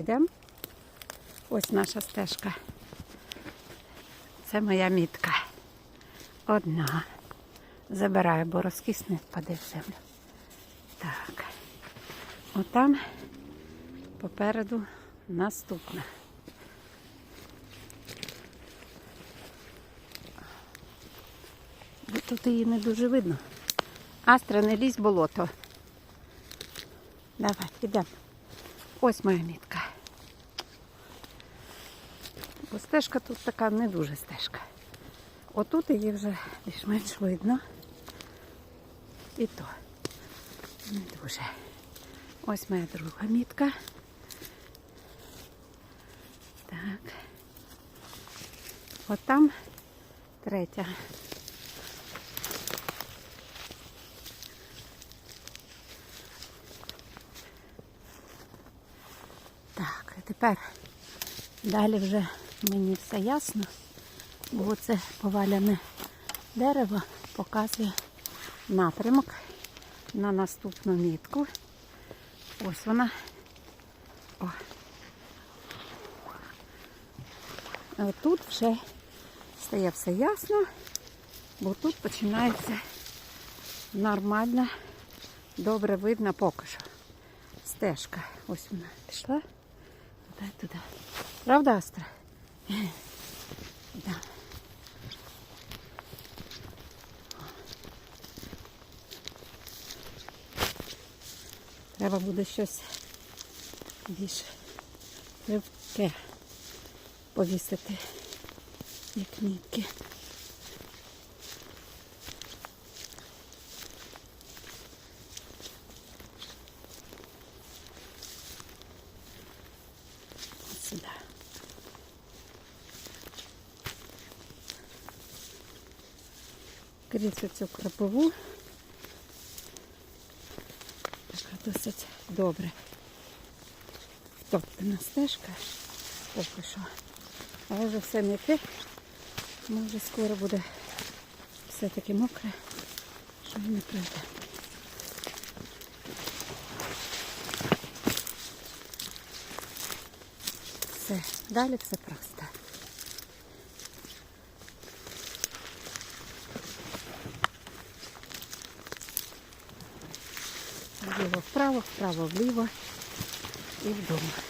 Йдемо. Ось наша стежка. Це моя мітка. Одна. Забираю, бо розкисне впаде в землю. Так. Отам попереду наступна. Тут її не дуже видно. Астра, не лізь болото. Давай, йдемо. Ось моя мітка. Бо стежка тут така не дуже стежка. Отут її вже більш-менш видно. І то не дуже. Ось моя друга мітка. Так. От там третя. Так, а тепер далі вже мені все ясно, бо це поваляне дерево показує напрямок на наступну мітку. Ось вона. О. А тут вже стає все ясно, бо тут починається нормально, добре видно поки що. Стежка. Ось вона пішла. Туди, туди. Правда, Астра? Да. Треба буде щось більш легке повісити, як нітки. От Сюди. Крізь цю крапову. Така досить добре. Втоптана стежка поки що. Але вже все м'яке. Може скоро буде все таки мокре, що не пройде. Все, далі все просто. Вліво вправо, вправо вліво і вдома.